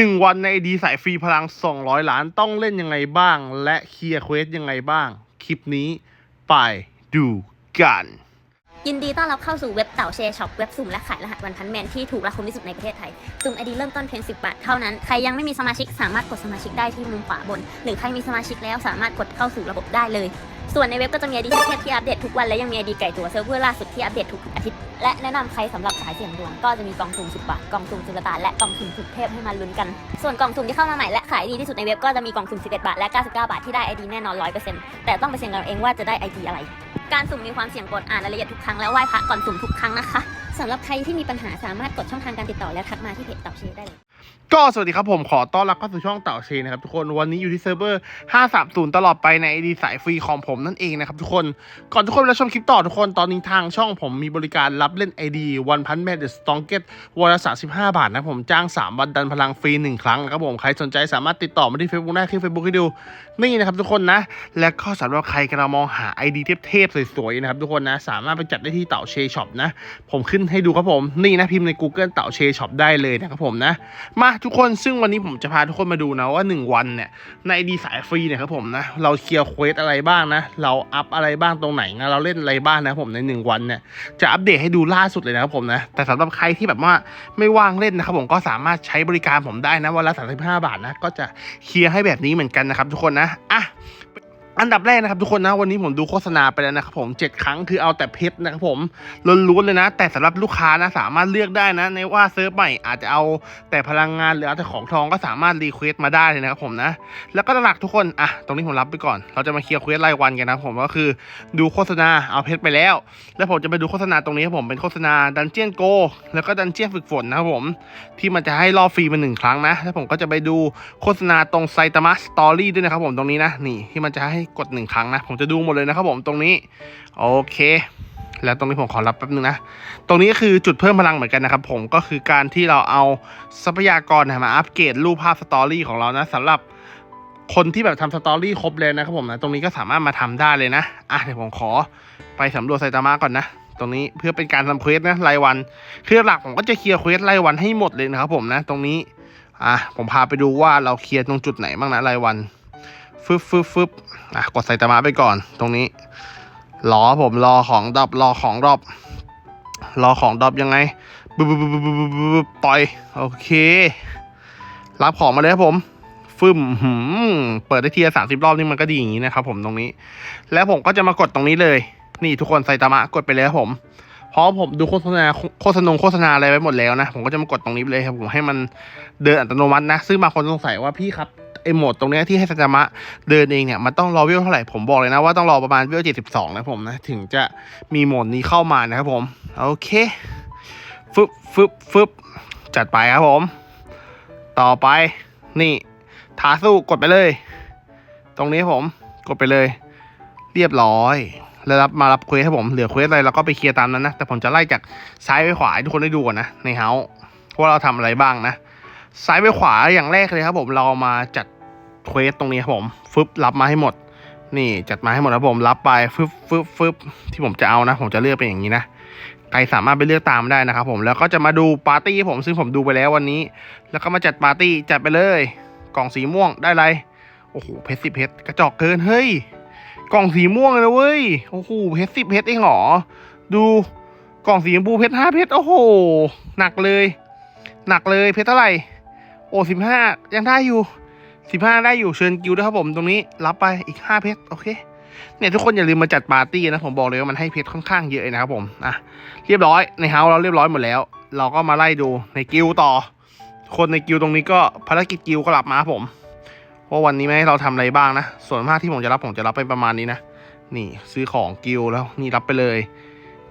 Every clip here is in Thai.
1 วันในดีสายฟรีพลัง 200 ล้านต้องเล่นยังไงบ้าง และเคลียร์เควสยังไงบ้าง คลิปนี้ไปดูกัน ยินดีต้อนรับเข้าสู่เว็บเต่าแชร์ช็อปเว็บสุ่มและขายรหัสวันพันแมนที่ถูกและคุ้มที่สุดในประเทศไทย สุ่มไอดีเริ่มต้นเพียง10 บาทเท่านั้น ใครยังไม่มีสมาชิกสามารถกดสมาชิกได้ที่มุมขวาบน หรือใครมีสมาชิกแล้วสามารถกดเข้าสู่ระบบได้เลย ส่วนในเว็บก็จะมีไอดีเทพที่อัปเดตทุกวันและยังมีไอดีไก่ตัวเซิร์ฟเวอร์ล่าสุดที่อัปเดตทุกอาทิตย์ และแนะนำใครสำหรับสายเสี่ยงดวงก็จะมีกองสุ่ม10บาทกองสุ่มสุลตานและกองสุ่มสุดเทพให้มาลุ้นกัน ส่วนกองสุ่มที่เข้ามาใหม่และขายดีที่สุดในเว็บก็จะมีกล่องสุ่ม11บาทและ 99 บาทที่ได้ไอดีแน่นอน100%แต่ต้องไปเสี่ยงกันเองว่าจะได้ไอดีอะไรการสุ่มมีความเสี่ยงกดอ่านรายละเอียดทุกครั้งและไหว้พระก่อนสุ่มทุกครั้งนะคะสำหรับใครที่มีปัญหาสามารถกดช่องทางการติดต่อและทักมาที่เพจต่าเชได้เลย ก็สวัสดีครับผมขอต้อนรับเข้าสู่ช่องเต่าเชนนะครับทุกคนวันนี้อยู่ที่เซิร์ฟเวอร์ 530 ตลอดไปใน ID สายฟรีของผมนั่นเองนะครับทุกคนก่อนทุกคนไปชมคลิปต่อทุกคนตอนนี้ทางช่องผมมีบริการรับเล่น ID วันพันแมดเดอะสตองเกตวันละ35 บาทนะผมจ้าง 3 วันดันพลังฟรี 1 ครั้งนะครับผมใครสนใจสามารถติดต่อมาที่ Facebook ได้ที่ Facebook ให้ดูนี่นะครับทุกคนนะ และก็สำหรับใครกำลังมองหา ID เทพๆสวยๆนะครับทุกคนนะสามารถไปจัดได้ที่เต่าเชช็อปนะผมขึ้นให้ดูครับผมนี่นะพิมพ์ใน Google เต่าเชช็อปได้เลยนะครับผมนะมาทุกคนซึ่งวันนี้ผมจะพาทุกคนมาดูนะว่า 1 วันเนี่ยในดีสายฟรีเนี่ยครับผมนะเราเคลียร์เควสอะไรบ้างนะ เราอัพอะไรบ้างตรงไหนนะเราเล่นอะไรบ้างนะผมใน 1 วันเนี่ยจะอัปเดตให้ดูล่าสุดเลยนะครับผมนะแต่สำหรับใครที่แบบว่าไม่ว่างเล่นนะครับผมก็สามารถใช้บริการผมได้นะวันละ35 บาทนะก็จะเคลียร์ให้แบบนี้เหมือนกันนะครับทุกคนนะอะ อันดับแรกนะครับทุกคนนะวันนี้ผมดูโฆษณาไปแล้วนะครับผมเจ็ดครั้งคือเอาแต่เพชรนะครับผมล้วนๆเลยนะ แต่สำหรับลูกค้านะสามารถเลือกได้นะ ในว่าเซิร์ฟใหม่อาจจะเอาแต่พลังงานหรือเอาแต่ของทองก็สามารถรีเควสต์มาได้เลยนะครับผมนะ แล้วก็หลักทุกคนอะตรงนี้ผมรับไปก่อน เราจะมาเคลียร์เควสต์รายวันกันนะครับผมก็คือดูโฆษณาเอาเพชรไปแล้ว แล้วผมจะไปดูโฆษณาตรงนี้ครับผมเป็นโฆษณาดันเจียนโกแล้วก็ดันเจียนฝึกฝนนะครับผม ที่มันจะให้รอบฟรีมาหนึ่งครั้งนะแล้วผมก็จะไปดูโฆษณาตรงไซตามะสตอรี่ด้วยนะครับผมตรงนี้นะนี่ที่มันจะให้กดหนึ่งครั้งนะ ผมจะดูหมดเลยนะครับผมตรงนี้ โอเค แล้วตรงนี้ผมขอรับแป๊บนึงนะ ตรงนี้ก็คือจุดเพิ่มพลังเหมือนกันนะครับผมก็คือการที่เราเอาทรัพยากรมาอัปเกรดรูปภาพสตอรี่ของเรานะสำหรับคนที่แบบทำสตอรี่ครบเลยนะครับผมนะตรงนี้ก็สามารถมาทำได้เลยนะอะเดี๋ยวผมขอไปสำรวจไซตามะก่อนนะตรงนี้เพื่อเป็นการทำเควสนะรายวันคือหลักผมก็จะเคลียร์เควสรายวันให้หมดเลยนะครับผมนะ ตรงนี้อะผมพาไปดูว่าเราเคลียร์ตรงจุดไหนบ้างนะรายวัน ฟึบฟึบฟึบอะกดไซตามะไปก่อน ตรงนี้รอผมรอของดรอปรอของดรอปรอของดรอปยังไงบึบบึบบึบบึบบึบบึบปล่อย โอเค รับของมาเลยครับผมฟึ่มหืมเปิดได้ทีละสามสิบรอบนี่มันก็ดีอย่างนี้นะครับผมตรงนี้ แล้วผมก็จะมากดตรงนี้เลย นี่ทุกคนไซตามะกดไปเลยครับผมเพราะผมดูโฆษณาโฆษณาโฆษณาอะไรไว้หมดแล้วนะ ผมก็จะมากดตรงนี้ไปเลยครับผมให้มันเดินอัตโนมัตินะ ซึ่งบางคนสงสัยว่าพี่ครับ ไอโหมดตรงเนี้ยที่ให้สัจมะเดินเองเนี่ยมันต้องรอเวเท่าไหร่ ผมบอกเลยนะว่าต้องรอประมาณเวเจ็ดสิบสองนะผมนะ ถึงจะมีโหมดนี้เข้ามานะครับผม โอเคฟึบฟึบฟึบจัดไปครับผม ต่อไปนี่ทาสู้กดไปเลย ตรงนี้ผมกดไปเลย เรียบร้อยแล้วรับมารับเควสให้ผมเหลือเควสอะไรเราก็ไปเคลียร์ตามนั้นนะ แต่ผมจะไล่จากซ้ายไปขวาให้ทุกคนได้ดูก่อนนะในเฮาว่าเราทำอะไรบ้างนะ ซ้ายไปขวาอย่างแรกเลยครับผมเรามาจัด เควสตรงนี้ครับผมฟึบรับมาให้หมด นี่จัดมาให้หมดครับผมรับไปฟึบฟึบฟึบที่ผมจะเอานะ ผมจะเลือกเป็นอย่างนี้นะใครสามารถไปเลือกตามได้นะครับผมแล้วก็จะมาดูปาร์ตี้ผมซึ่งผมดูไปแล้ววันนี้ แล้วก็มาจัดปาร์ตี้จัดไปเลย กล่องสีม่วงได้ไรโอ้โหเพชรสิบเพชรกระจอกเกินเฮ้ยกล่องสีม่วงเลยนะเว้ยโอ้โหเพชรสิบเพชรเองเหรอดูกล่องสีชมพูเพชรห้าเพชรโอ้โหหนักเลย หนักเลยเพชรเท่าไหร่โอ้สิบห้ายังได้อยู่ สิบห้าได้อยู่เชิญกิวด้วยครับผมตรงนี้รับไปอีกห้าเพชรโอเคเนี่ยทุกคนอย่าลืมมาจัดปาร์ตี้นะผมบอกเลยว่ามันให้เพชรค่อนข้างเยอะนะครับผมอะเรียบร้อยในเฮาเราเรียบร้อยหมดแล้ว เราก็มาไล่ดูในกิวต่อ คนในกิวตรงนี้ก็ภารกิจกิวก็รับมาผมว่าวันนี้ไม่ให้เราทำอะไรบ้างนะส่วนมากที่ผมจะรับผมจะรับไปประมาณนี้นะนี่ซื้อของกิลแล้วนี่รับไปเลย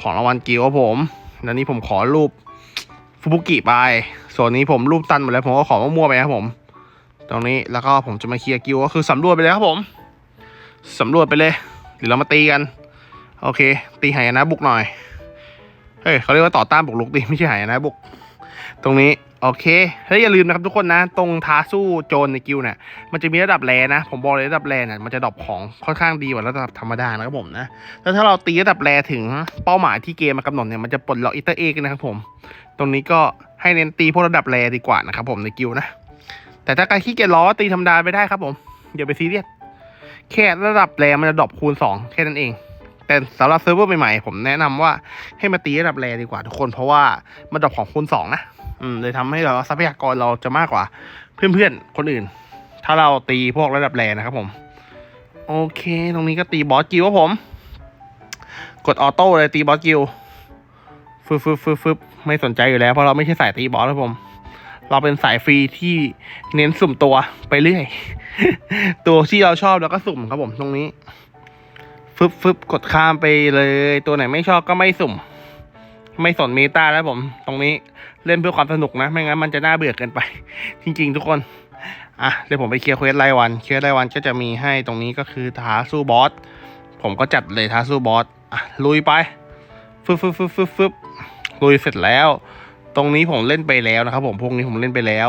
ของรางวัลกิลครับผมแล้วนี่ผมขอรูปฟุบุกิไปส่วนนี้ผมรูปตันหมดแล้วผมก็ขอมั่วๆไปครับผม ตรงนี้แล้วก็ผมจะมาเคลียร์กิลก็คือสำรวจไปเลยครับผมสำรวจไปเลยเดี๋ยวเรามาตีกัน โอเค ตีหายนะบุกหน่อยเฮ้ยเขาเรียกว่าต่อต้านบุกลุกตีไม่ใช่หายนะบุก ตรงนี้โอเคเฮ้ยอย่าลืมนะครับทุกคนนะ ตรงท้าสู้โจรในกิลด์เนี่ยมันจะมีระดับแรนะ ผมบอกเลยระดับแรเนี่ยมันจะดรอปของค่อนข้างดีกว่าระดับธรรมดานะครับผมนะแล้วถ้าเราตีระดับแรถึงเป้าหมายที่เกมมากำหนดเนี่ยมันจะปลดล็อกอิตเตอร์เอกนะครับผม ตรงนี้ก็ให้เน้นตีพวกระดับแรดีกว่านะครับผมในกิลด์นะ แต่ถ้าใครขี้เกียจล้อตีธรรมดาไปได้ครับผมอย่าไปซีเรียสแค่ระดับแรงมันจะดรอปคูณสองแค่นั้นเอง แต่สำหรับเซิร์ฟเวอร์ใหม่ๆผมแนะนำว่าให้มาตีระดับแรงดีกว่าทุกคนเพราะว่ามันดรอปของคูณสองนะอืมเลยทำให้เราทรัพยากรเราจะมากกว่า เพื่อนๆ คนอื่น ถ้าเราตีพวกระดับแรงนะครับผม โอเค ตรงนี้ก็ตีบอสกิลครับผม กดออโต้เลยตีบอสกิลฟึบฟึบฟึบฟึบไม่สนใจอยู่แล้วเพราะเราไม่ใช่สายตีบอสครับผม เราเป็นสายฟรีที่เน้นสุ่มตัวไปเรื่อย ตัวที่เราชอบเราก็สุ่มครับผมตรงนี้ฟึบฟึบกดข้ามไปเลย ตัวไหนไม่ชอบก็ไม่สุ่ม ไม่สนเมตาแล้วผม ตรงนี้เล่นเพื่อความสนุกนะ ไม่งั้นมันจะน่าเบื่อเกินไป จริง ๆ ทุกคนอะเดี๋ยวผมไปเคลียร์เควสรายวันเคลียร์รายวันก็จะมีให้ตรงนี้ก็คือท้าสู้บอสผมก็จัดเลยท้าสู้บอสอะลุยไปฟึบฟึบฟึบฟึบฟึบลุยเสร็จแล้ว ตรงนี้ผมเล่นไปแล้วนะครับ ผมพวกนี้ผมเล่นไปแล้ว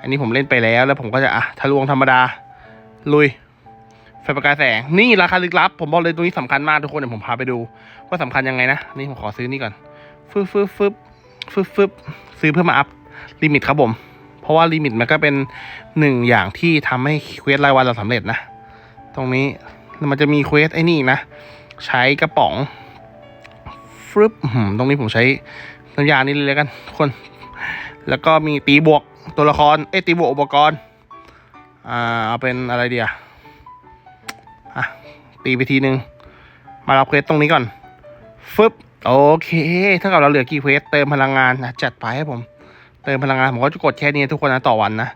อันนี้ผมเล่นไปแล้วแล้วผมก็จะอะทะลวงธรรมดา ลุยไฟประกายแสงนี่ราคาลึกลับ ผมบอกเลยตรงนี้สำคัญมากทุกคนเดี๋ยวผมพาไปดูว่าสำคัญยังไงนะนี่ผมขอซื้อนี่ก่อนฟึบฟึบฟึบฟึบฟึบซื้อเพื่อมาอัพลิมิตครับผม เพราะว่าลิมิตมันก็เป็นหนึ่งอย่างที่ทำให้เควสรายวันเราสำเร็จนะ ตรงนี้มันจะมีเควสไอ้นี่นะ ใช้กระป๋องฟึบหือตรงนี้ผมใช้ น้ำยานี่เลยกันทุกคน แล้วก็มีตีบวกตัวละคร เอ้ตีบวกอุปกรณ์ อ่า เอาเป็นอะไรเดียอะ ตีไปทีหนึ่งมารับเควสตรงนี้ก่อน ฟึบ โอเคถ้ากับเราเหลือกี่เควสเติมพลังงานนะจัดไปให้ผม เติมพลังงานผมก็จะกดแค่นี้ทุกคนนะต่อวันนะ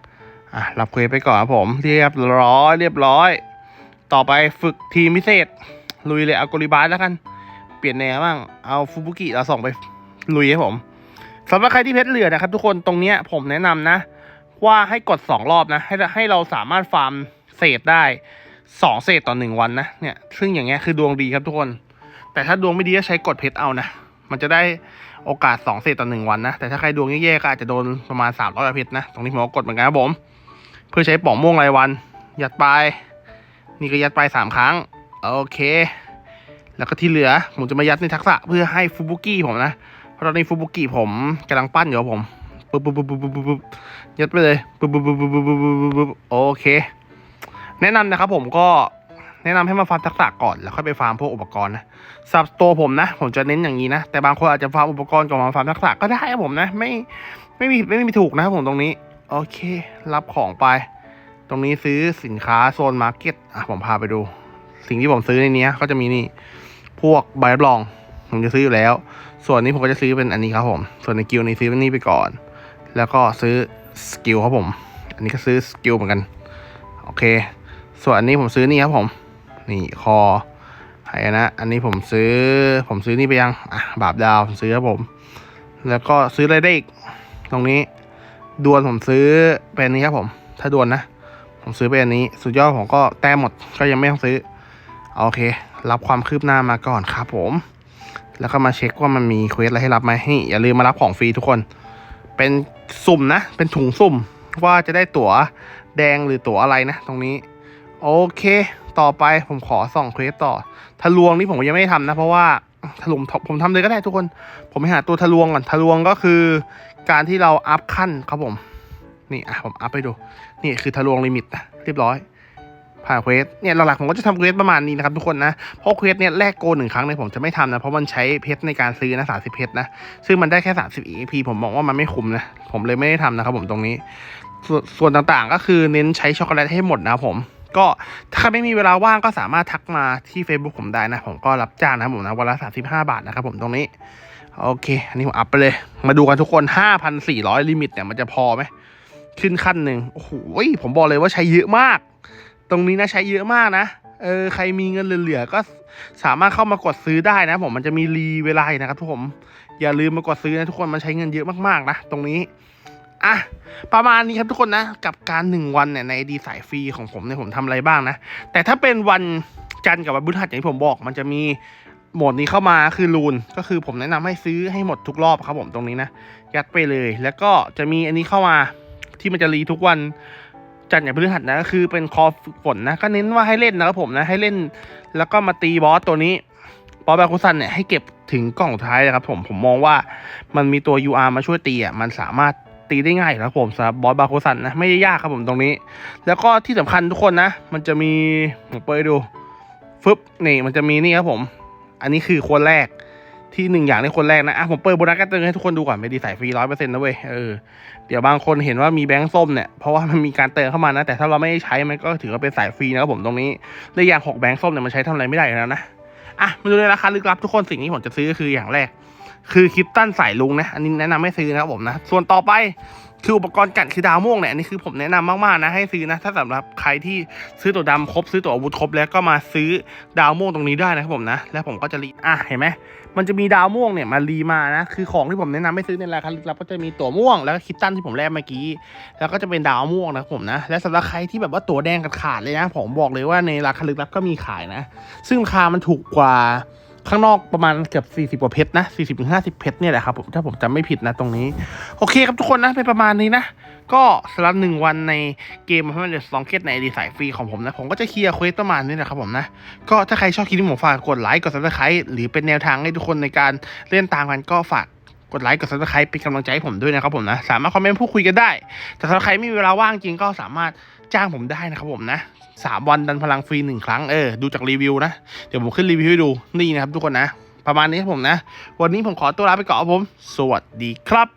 อะ รับเควสไปก่อนครับผม เรียบร้อย เรียบร้อย ต่อไปฝึกทีมพิเศษ ลุยเลยเอากริบาสแล้วกัน เปลี่ยนแนวบ้าง เอาฟูบุกิเราส่งไป ลุยให้ผมสำหรับใครที่เพชรเหลือนะครับ ทุกคนตรงเนี้ยผมแนะนำนะ ว่าให้กดสองรอบนะ ให้ให้เราสามารถฟาร์มเศษได้สองเศษต่อหนึ่งวันนะเนี่ยซึ่งอย่างเงี้ยคือดวงดีครับทุกคน แต่ถ้าดวงไม่ดีก็ใช้กดเพชรเอานะ มันจะได้โอกาสสองเศษต่อหนึ่งวันนะ แต่ถ้าใครดวงแย่ๆก็อาจจะโดนประมาณสามร้อยเพชรนะ ตรงนี้ผมก็กดเหมือนกันครับผม เพื่อใช้ป่องม่วงรายวัน ยัดไป นี่ก็ยัดไปสามครั้ง โอเค แล้วก็ที่เหลือผมจะมายัดในทักษะเพื่อให้ฟูบุกิผมนะ ตอนนี้ฟูบุกิผมกำลังปั้นอยู่ผมปุ๊บปุ๊บปุ๊บปุ๊บยัดไปเลยปุ๊บปุ๊บปุ๊บปุ๊บปุ๊บโอเค แนะนำนะครับผมก็แนะนำให้มาฟาร์มทักษะก่อนแล้วค่อยไปฟาร์มพวกอุปกรณ์นะสับตัวผมนะ ผมจะเน้นอย่างนี้นะ แต่บางคนอาจจะฟาร์มอุปกรณ์ก่อนมาฟาร์มทักษะก็ได้ผมนะ ไม่ไม่มีไม่มีถูกนะผมตรงนี้ โอเค รับของไป ตรงนี้ซื้อสินค้าโซนมาร์เก็ตอะผมพาไปดู สิ่งที่ผมซื้อในนี้ก็จะมีนี่ พวกใบรับรอง ผมจะซื้ออยู่แล้ว ส่วนนี้ผมก็จะซื้อเป็นอันนี้ครับผม ส่วนในกิลนี้ซื้อเป็นนี่ไปก่อน แล้วก็ซื้อสกิลครับผม อันนี้ก็ซื้อสกิลเหมือนกัน โอเค ส่วนอันนี้ผมซื้อนี่ครับผม นี่คอไฮนะ อันนี้ผมซื้อ ผมซื้อนี่ไปยัง อะ บาปดาวผมซื้อครับผม แล้วก็ซื้ออะไรได้อีก ตรงนี้ ดวลผมซื้อเป็นนี้ครับผม ถ้าดวลนะ ผมซื้อเป็นอันนี้ สุดยอดผมก็แต้มหมด ก็ยังไม่ต้องซื้อ โอเค รับความคืบหน้ามาก่อนครับผม แล้วก็มาเช็คว่ามันมีเควสอะไรให้รับไหมนี่อย่าลืมมารับของฟรีทุกคน เป็นสุ่มนะ เป็นถุงสุ่มว่าจะได้ตั๋วแดงหรือตั๋วอะไรนะ ตรงนี้ โอเค ต่อไปผมขอส่องเควสต่อ ทะลวงนี่ผมยังไม่ทำนะ เพราะว่าถลุมผมทำเลยก็ได้ทุกคน ผมไปหาตัวทะลวงก่อนทะลวงก็คือ การที่เราอัพขั้นครับผม นี่อะผมอัพไปดู นี่คือทะลวงลิมิตนะเรียบร้อย ผ่านเควสเนี่ยหลักๆผมก็จะทำเควสประมาณนี้นะครับทุกคนนะ เพราะเควสเนี่ยแลกโกหนึ่งครั้งเนี่ยผมจะไม่ทำนะ เพราะมันใช้เพชรในการซื้อนะสาสิบเพชรนะ ซึ่งมันได้แค่สามสิบ EP ผมมองว่ามันไม่คุ้มนะ ผมเลยไม่ได้ทำนะครับผมตรงนี้ส่วนส่วนต่างๆก็คือเน้นใช้ช็อกโกแลตให้หมดนะครับผมก็ถ้าไม่มีเวลาว่างก็สามารถทักมาที่ Facebook ผมได้นะ ผมก็รับจ้างนะผมนะวันละสาสิบห้าบาทนะครับผมตรงนี้ โอเค อันนี้ผมอัพไปเลย มาดูกันทุกคนห้าพันสี่ร้อยลิมิตเนี่ยมันจะพอไหมขึ้นขั้นหนึ่งโอ้โหผมบอกเลยว่าใช้เยอะมาก ตรงนี้นะใช้เยอะมากนะเออใครมีเงินเหลือๆก็สามารถเข้ามากดซื้อได้นะ ผมมันจะมีรีเวลาอยนะครับทุกคนอย่าลืมมากดซื้อนะทุกคนมันใช้เงินเยอะมากๆนะตรงนี้อะประมาณนี้ครับทุกคนนะ กับการหนึ่งวันเนี่ยในดีสายฟรีของผมเนี่ยผมทำอะไรบ้างนะ แต่ถ้าเป็นวันจันทร์กับวันพฤหัสอย่างที่ผมบอก มันจะมีโหมดนี้เข้ามาคือรูนก็คือผมแนะนำให้ซื้อให้หมดทุกรอบครับผมตรงนี้นะยัดไปเลย แล้วก็จะมีอันนี้เข้ามาที่มันจะรีทุกวัน จันทร์กับพฤหัสนะก็คือเป็นคอฝึกฝนนะก็เน้นว่าให้เล่นนะครับผมนะให้เล่น แล้วก็มาตีบอสตัวนี้บอสแบคุซันเนี่ยให้เก็บถึงกล่องท้ายนะครับผมผมมองว่ามันมีตัว UR มาช่วยตีอะมันสามารถตีได้ง่ายอยู่แล้วครับผมสำหรับบอสบาโคสันนะไม่ได้ยากครับผมตรงนี้ แล้วก็ที่สำคัญทุกคนนะ มันจะมีผมเปิดดูฟึบนี่มันจะมีนี่ครับผม อันนี้คือคนแรก ที่หนึ่งอย่างในคนแรกนะอะผมเปิดโบนัสกันเตือให้ทุกคนดูก่อนไม่ดีใส่ฟรีร้อยเปอร์เซ็นต์นะเว้ยเออเดี๋ยวบางคนเห็นว่ามีแบงค์ส้มเนี่ยเพราะว่ามันมีการเติมเข้ามานะ แต่ถ้าเราไม่ใช้มันก็ถือว่าเป็นสายฟรีนะครับผมตรงนี้และอย่างหกแบงค์ส้มเนี่ยมันใช้ทำอะไรไม่ได้แล้วนะอะมาดูในราคาลึกลับทุกคนสิ่งที่ผมจะซื้อก็คืออย่างแรก คือคลิปตันสายลุงนะอันนี้แนะนำให้ซื้อนะครับผมนะส่วนต่อไป คืออุปกรณ์กัดคือดาวม่วงเนี่ยอันนี้คือผมแนะนำมากๆนะให้ซื้อนะถ้าสำหรับใครที่ซื้อตัวดำครบซื้อตัวอาวุธครบแล้วก็มาซื้อดาวม่วงตรงนี้ได้นะครับผมนะ แล้วผมก็จะรีอะเห็นไหมมันจะมีดาวม่วงเนี่ยมารีมานะคือของที่ผมแนะนำให้ซื้อในราคาลึกลับก็จะมีตัวม่วงแล้วก็คริปตันที่ผมแลกเมื่อกี้ แล้วก็จะเป็นดาวม่วงนะครับผมนะ และสำหรับใครที่แบบว่าตัวแดงขาดเลยนะ ผมบอกเลยว่าในราคาลึกลับก็มีขายนะ ซึ่งราคามันถูกกว่า ข้างนอกประมาณเกือบ40กว่าเพชรนะ40ถึง50 เพชรเนี่ยแหละครับผมถ้าผมจำไม่ผิดนะตรงนี้ โอเคครับทุกคนนะเป็นประมาณนี้นะ ก็สำหรับหนึ่งวันในเกมมันเป็นสองเกตในดีสายฟรีของผมนะ ผมก็จะเคลียร์เควสประมาณนี้นะครับผมนะ ก็ถ้าใครชอบคลิปที่ผมฝากกดไลค์กดซับสไครต์หรือเป็นแนวทางให้ทุกคนในการเล่นตามกันก็ฝากกดไลค์กดซับสไครต์เป็นกำลังใจให้ผมด้วยนะครับผมนะ สามารถคอมเมนต์พูดคุยกันได้ แต่ถ้าใครไม่มีเวลาว่างจริงก็สามารถ จ้างผมได้นะครับผมนะสามวันดันพลังฟรีหนึ่งครั้งเออดูจากรีวิวนะเดี๋ยวผมขึ้นรีวิวให้ดูนี่นะครับทุกคนนะ ประมาณนี้ครับผมนะ วันนี้ผมขอตัวลาไปก่อนครับผม สวัสดีครับ